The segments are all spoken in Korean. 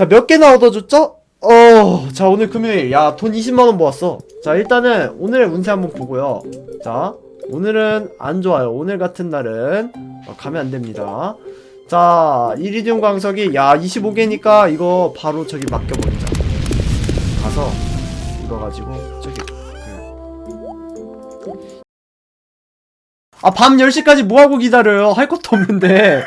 자, 몇 개나 얻어줬죠? 어, 자, 오늘 금요일. 야, 돈 20만원 모았어. 자, 일단은 오늘의 운세 한번 보고요. 자, 오늘은 안 좋아요. 오늘 같은 날은 어, 가면 안 됩니다. 자, 이리디움 광석이, 야, 25개니까 이거 바로 저기 맡겨버리자. 가서, 이거 가지고, 저기, 그. 아, 밤 10시까지 뭐하고 기다려요? 할 것도 없는데.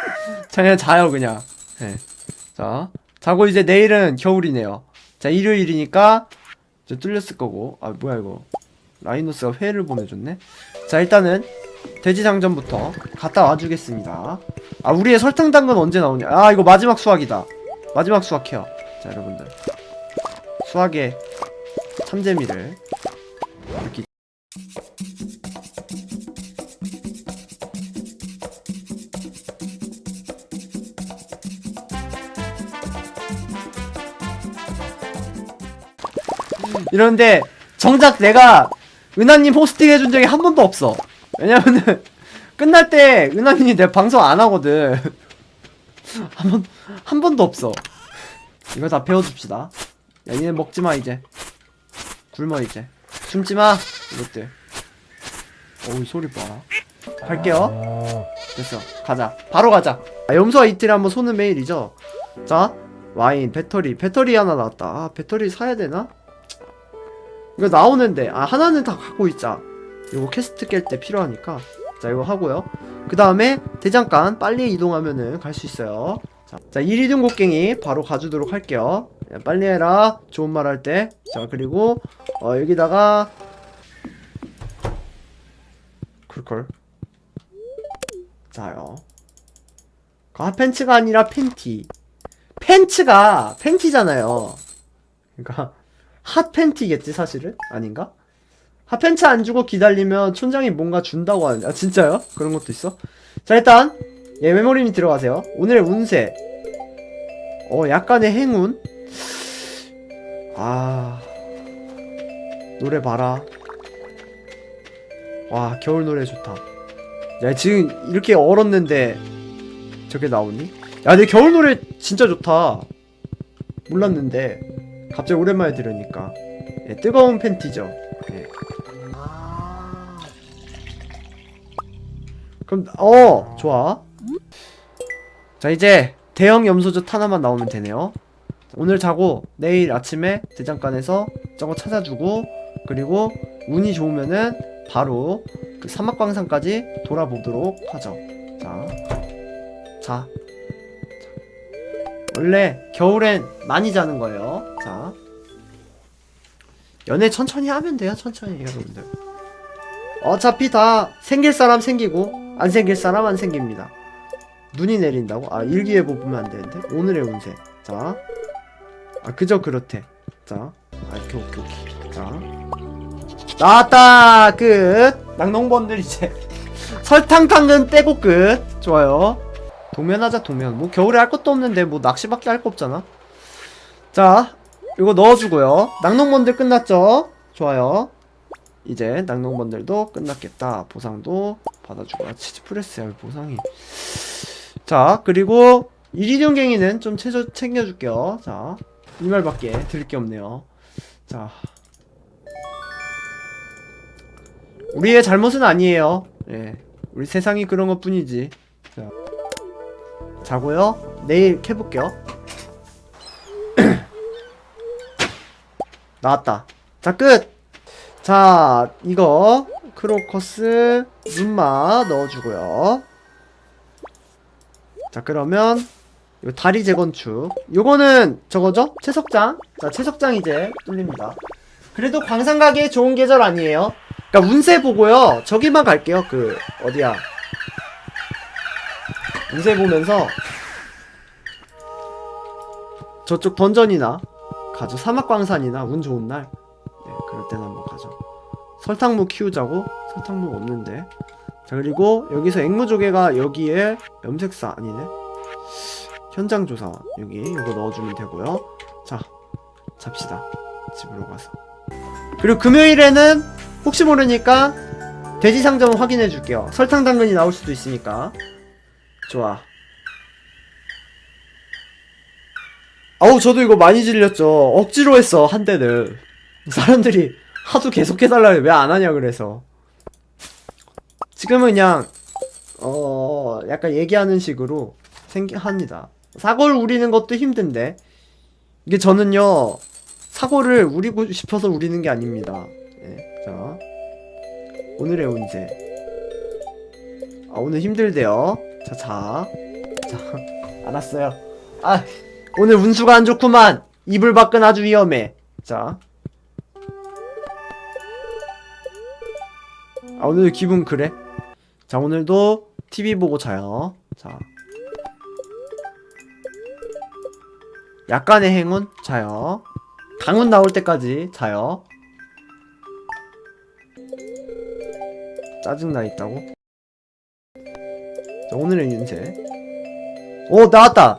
자, 그냥 자요, 그냥. 네. 자, 자고 이제 내일은 겨울이네요. 자, 일요일이니까 이제 뚫렸을 거고. 아, 뭐야 이거. 라이노스가 회를 보내줬네. 자, 일단은 돼지 상점부터 갔다 와주겠습니다. 아, 우리의 설탕 당근 언제 나오냐? 아, 이거 마지막 수확이다. 마지막 수확해요. 자, 여러분들. 수확의 참재미를 이렇게 이런데 정작 내가 은하님 호스팅 해준 적이 한 번도 없어. 왜냐면은 끝날 때 은하님이 내 방송 안 하거든. 한 번, 한 번도 없어. 이거 다 배워줍시다. 야, 니네 먹지 마, 이제. 굶어, 이제. 숨지 마, 이것들. 어우, 소리 봐라. 갈게요. 됐어. 가자. 바로 가자. 아, 염소와 이틀에 한번 소는 매일이죠. 자, 와인, 배터리. 배터리 하나 나왔다. 아, 배터리 사야 되나? 이거 나오는데 아 하나는 다 갖고 있자. 이거 퀘스트 깰 때 필요하니까. 자 이거 하고요. 그 다음에 대장간 빨리 이동하면은 갈 수 있어요. 자, 자 1위등 곡괭이 바로 가주도록 할게요. 야, 빨리 해라. 좋은 말 할 때. 자 그리고 어 여기다가 쿨쿨 자요. 그 핫팬츠가 아니라 팬티. 팬츠가 팬티잖아요. 그러니까 핫 팬티겠지 사실은? 아닌가? 핫 팬츠 안 주고 기다리면 촌장이 뭔가 준다고 하는데 아 진짜요? 그런 것도 있어? 자 일단 예 메모리님 들어가세요 오늘의 운세 어 약간의 행운 아 노래 봐라 와 겨울 노래 좋다 야 지금 이렇게 얼었는데 저게 나오니? 야내 겨울 노래 진짜 좋다 몰랐는데 갑자기 오랜만에 들으니까 예, 뜨거운 팬티죠. 예. 그럼 어 좋아. 자 이제 대형 염소젓 하나만 나오면 되네요. 오늘 자고 내일 아침에 대장간에서 저거 찾아주고 그리고 운이 좋으면은 바로 그 사막광산까지 돌아보도록 하죠. 자, 자, 원래 겨울엔 많이 자는 거예요. 자. 연애 천천히 하면 돼요. 천천히 여러분들. 어차피 다 생길 사람 생기고 안 생길 사람 안 생깁니다. 눈이 내린다고? 아 일기예보 보면 안 되는데 오늘의 운세. 자. 아 그저 그렇대. 자. 아 오케이 오케이 오케이. 자. 나왔다 끝. 낙농번들 이제 설탕 당근 빼고 끝. 좋아요. 동면하자 동면. 뭐 겨울에 할 것도 없는데 뭐 낚시밖에 할 거 없잖아. 자 이거 넣어주고요. 낙농번들 끝났죠? 좋아요. 이제 낙농번들도 끝났겠다. 보상도 받아주고. 아 치즈프레스야 보상이. 자 그리고 이리듐갱이는 좀 채, 챙겨줄게요. 자 이 말밖에 드릴 게 없네요. 자. 우리의 잘못은 아니에요. 예. 우리 세상이 그런 것 뿐이지 자 자고요. 내일 캐볼게요. 나왔다. 자, 끝! 자, 이거, 크로커스, 눈마 넣어주고요. 자, 그러면, 요 다리 재건축. 요거는 저거죠? 채석장. 자, 채석장 이제 뚫립니다. 그래도 광산 가기에 좋은 계절 아니에요? 그니까 운세 보고요. 저기만 갈게요. 그, 어디야. 운세 보면서 저쪽 던전이나 가죠. 사막광산이나 운 좋은 날. 네, 그럴 때는 한번 가죠. 설탕무 키우자고? 설탕무 없는데. 자 그리고 여기서 앵무조개가 여기에 염색사 아니네. 현장조사 여기 이거 넣어주면 되고요. 자 잡시다. 집으로 가서. 그리고 금요일에는 혹시 모르니까 돼지 상점 확인해 줄게요. 설탕 당근이 나올 수도 있으니까. 좋아. 아우 저도 이거 많이 질렸죠. 억지로 했어 한 때는 사람들이 하도 계속 해달라 왜 안 하냐 그래서. 지금은 그냥 어 약간 얘기하는 식으로 생기 합니다. 사고를 우리는 것도 힘든데. 이게 저는요 사고를 우리고 싶어서 우리는 게 아닙니다. 예, 자. 오늘의 운세 아 오늘 힘들대요. 자자. 자, 알았어요. 아 오늘 운수가 안 좋구만 이불 밖은 아주 위험해 자 아, 오늘 기분 그래? 자, 오늘도 TV 보고 자요. 자. 약간의 행운? 자요. 강운 나올 때까지 자요. 짜증나 있다고? 자, 오늘의 윤세. 오, 나왔다!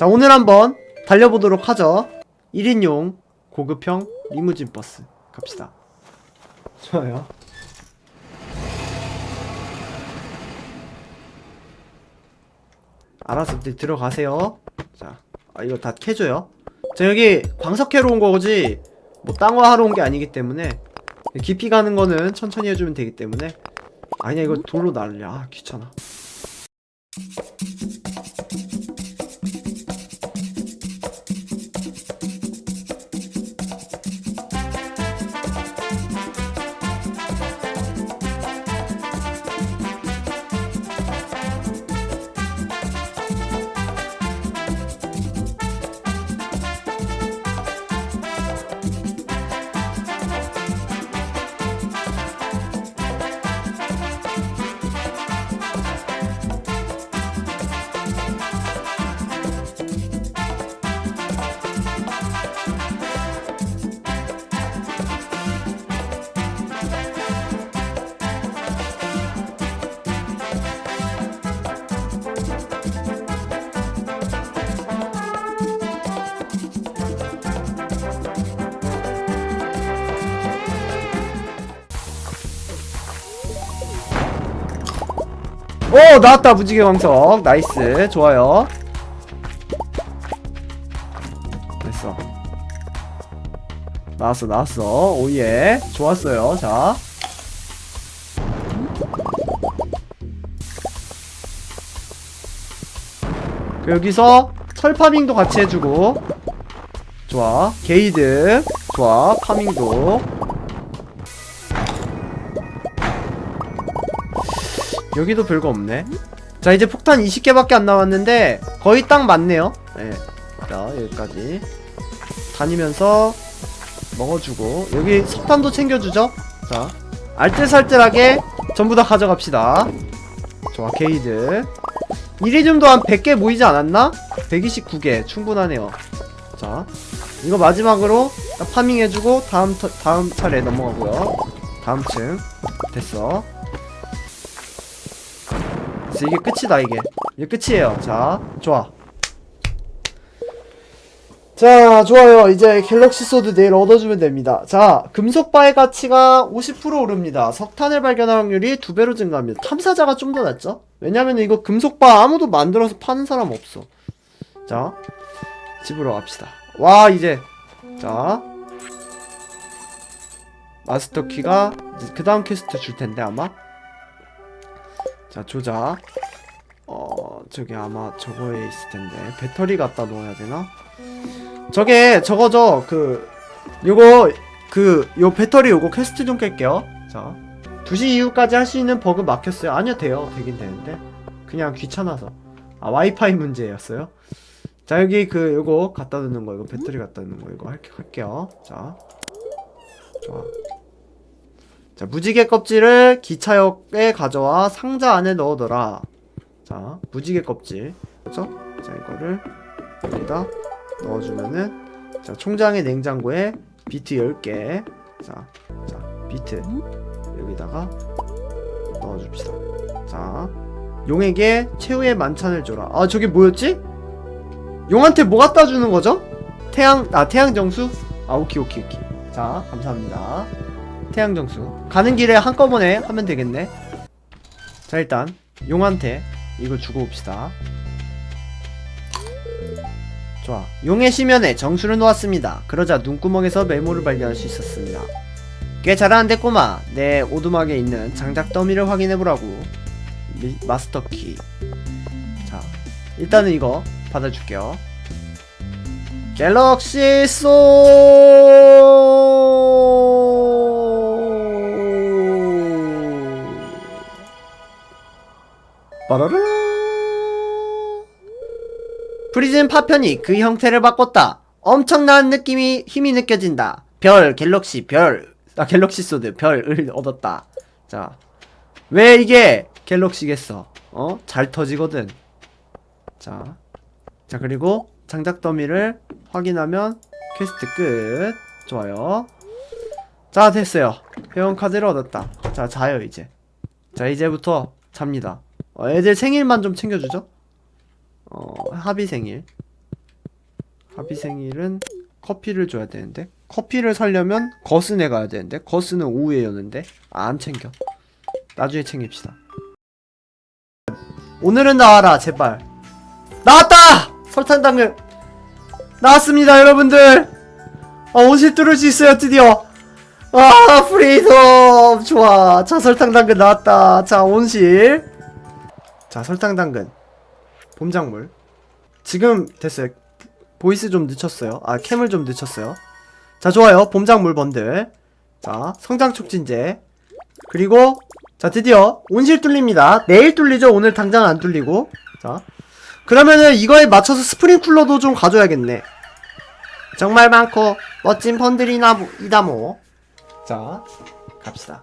자, 오늘 한번 달려보도록 하죠. 1인용 고급형 리무진 버스. 갑시다. 좋아요. 알아서 들어가세요. 자, 아, 이거 다 캐줘요. 자, 여기 광석 캐러 온 거지, 뭐, 땅화 하러 온 게 아니기 때문에, 깊이 가는 거는 천천히 해주면 되기 때문에, 아니야, 이거 돌로 날려. 아, 귀찮아. 오 나왔다 무지개 광석. 나이스. 좋아요. 됐어. 나왔어 나왔어. 오예. 좋았어요. 자. 그 여기서 철 파밍도 같이 해주고. 좋아. 게이드. 좋아. 파밍도 여기도 별거 없네. 자, 이제 폭탄 20개밖에 안 남았는데 거의 딱 맞네요. 예. 자, 여기까지. 다니면서 먹어주고 여기 석탄도 챙겨주죠. 자, 알뜰살뜰하게 전부 다 가져갑시다. 좋아, 게이드. 이리듐도 한 100개 모이지 않았나? 129개 충분하네요. 자, 이거 마지막으로 딱 파밍해주고 다음 터, 다음 차례 넘어가고요. 다음 층 됐어. 그래서 이게 끝이다 이게. 이게 끝이에요. 자 좋아. 자 좋아요. 이제 갤럭시 소드 내일 얻어주면 됩니다. 자 금속바의 가치가 50% 오릅니다. 석탄을 발견할 확률이 두 배로 증가합니다. 탐사자가 좀 더 낫죠? 왜냐면 이거 금속바 아무도 만들어서 파는 사람 없어. 자 집으로 갑시다. 와 이제. 자 마스터 키가 그 다음 퀘스트 줄 텐데 아마 자 조작. 어 저기 아마 저거에 있을 텐데. 배터리 갖다 놓아야 되나? 저게 저거죠. 그 요거 그 요 배터리 요거 퀘스트 좀 깰게요. 자 2시 이후까지 할 수 있는 버그 막혔어요. 아니요 돼요. 되긴 되는데. 그냥 귀찮아서. 아 와이파이 문제였어요? 자 여기 그 요거 갖다 놓는 거 이거 배터리 갖다 놓는 거 이거 할, 할게요. 자 좋아 자, 무지개 껍질을 기차역에 가져와 상자 안에 넣어둬라. 자, 무지개 껍질. 그죠? 자, 이거를 여기다 넣어주면은, 자, 총장의 냉장고에 비트 10개. 자, 자, 비트. 여기다가 넣어줍시다. 자, 용에게 최후의 만찬을 줘라. 아, 저게 뭐였지? 용한테 뭐 갖다 주는 거죠? 태양, 아, 태양 정수? 아, 오케이, 오케이, 오케이. 자, 감사합니다. 태양정수 가는 길에 한꺼번에 하면 되겠네 자 일단 용한테 이거 주고 옵시다 좋아. 용의 시면에 정수를 놓았습니다. 그러자 눈구멍에서 메모를 발견할 수 있었습니다. 꽤 잘하는데 꼬마. 내 오두막에 있는 장작 더미를 확인해보라고. 미- 마스터 키. 자, 일단은 이거 받아줄게요. 갤럭시 소 빠라라 프리즘 파편이 그 형태를 바꿨다. 엄청난 느낌이 힘이 느껴진다. 별 갤럭시 별. 아 갤럭시 소드 별을 얻었다. 자. 왜 이게 갤럭시겠어? 어? 잘 터지거든. 자. 자, 그리고 장작 더미를 확인하면 퀘스트 끝. 좋아요. 자, 됐어요. 회원 카드를 얻었다. 자, 자요 이제. 자, 이제부터 잡니다. 어, 애들 생일만 좀 챙겨주죠. 어, 하비 생일. 하비 생일은 커피를 줘야 되는데 커피를 사려면 거스네 가야 되는데 거스는 오후에 여는데 아, 안 챙겨. 나중에 챙깁시다. 오늘은 나와라 제발. 나왔다! 설탕 당근 나왔습니다 여러분들. 아, 옷을 뚫을 수 있어요 드디어. 아 프리덤 좋아. 자 설탕 당근 나왔다. 자 온실. 자 설탕 당근. 봄작물. 지금 됐어요. 보이스 좀 늦췄어요. 아 캠을 좀 늦췄어요. 자 좋아요. 봄작물 번들. 자 성장 촉진제. 그리고 자 드디어 온실 뚫립니다. 내일 뚫리죠? 오늘 당장 안 뚫리고. 자 그러면은 이거에 맞춰서 스프링 쿨러도 좀 가져야겠네. 정말 많고 멋진 번들이나 뭐- 이다 뭐자 갑시다.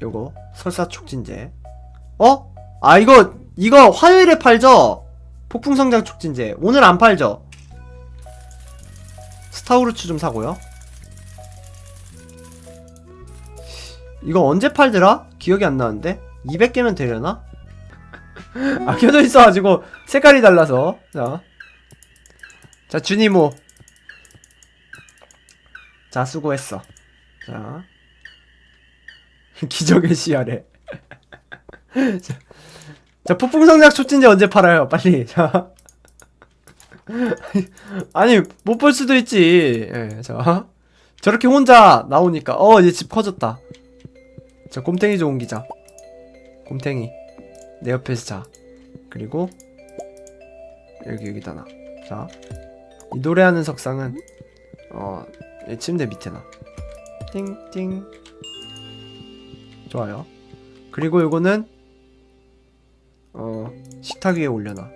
요거 설사 촉진제 어? 아 이거 이거 화요일에 팔죠? 폭풍성장 촉진제 오늘 안 팔죠? 스타우르츠 좀 사고요 이거 언제 팔더라? 기억이 안 나는데 200개면 되려나? 아 켜져 있어가지고 색깔이 달라서 자, 자 주니모 자 수고했어 자 기적의 씨알에 자, 자 폭풍성장 촉진제 언제 팔아요? 빨리. 자. 아니 못 볼 수도 있지. 예, 자. 저렇게 혼자 나오니까 어 이제 집 커졌다. 자 곰탱이 좀 옮기자. 곰탱이. 내 옆에서 자. 그리고 여기 여기다 놔 자 이 노래하는 석상은 어이 침대 밑에 놔. 띵띵. 좋아요. 그리고 요거는 어 식탁 위에 올려놔.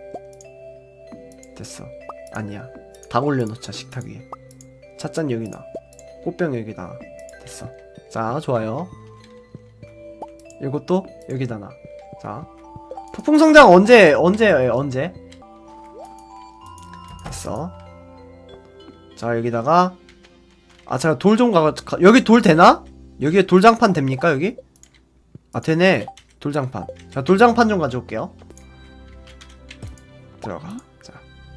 됐어. 아니야. 다 올려놓자 식탁 위에. 찻잔 여기 놔. 꽃병 여기다 됐어. 자 좋아요. 이것도 여기다 놔자. 폭풍성장 언제 언제 예, 언제? 됐어. 자 여기다가 아 제가 돌 좀 가, 가 여기 돌 되나? 여기에 돌장판 됩니까 여기? 아 되네 돌장판. 자 돌장판 좀 가져올게요. 들어가. 자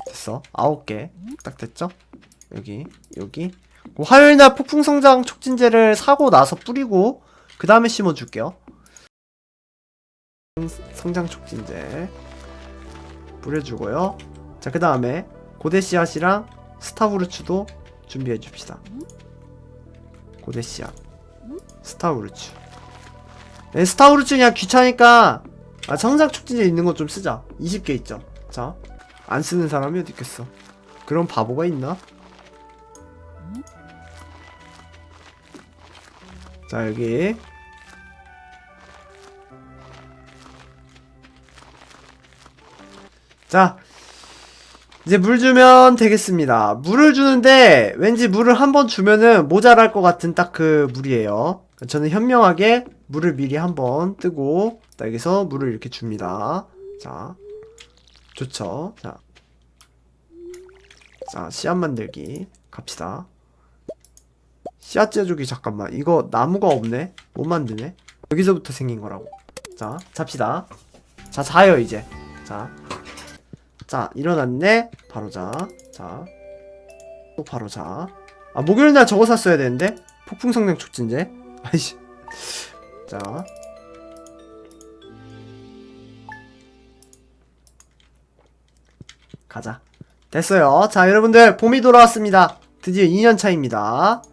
됐어. 아홉 개. 딱 됐죠? 여기 여기. 그 화요일날 폭풍성장 촉진제를 사고 나서 뿌리고 그 다음에 심어줄게요. 성장 촉진제. 뿌려주고요. 자 그 다음에 고대 씨앗이랑 스타우르츠도 준비해 줍시다. 고대 씨앗. 스타우르츠. 네, 스타우르츠 그냥 귀찮으니까 아, 성장 촉진제 있는 거 좀 쓰자. 20개 있죠. 자 안 쓰는 사람이 어디 있겠어? 그런 바보가 있나? 자 여기. 자 이제 물 주면 되겠습니다. 물을 주는데 왠지 물을 한 번 주면은 모자랄 것 같은 딱 그 물이에요. 저는 현명하게 물을 미리 한번 뜨고 딱 여기서 물을 이렇게 줍니다 자 좋죠 자, 자 씨앗 만들기 갑시다 씨앗 제조기 잠깐만 이거 나무가 없네 못 만드네 여기서부터 생긴 거라고 자 잡시다 자 자요 이제 자 자, 일어났네. 바로 자. 자. 또 바로 자. 아, 목요일날 저거 샀어야 되는데? 폭풍성장 촉진제. 아이씨. 자. 가자. 됐어요. 자, 여러분들, 봄이 돌아왔습니다. 드디어 2년 차입니다.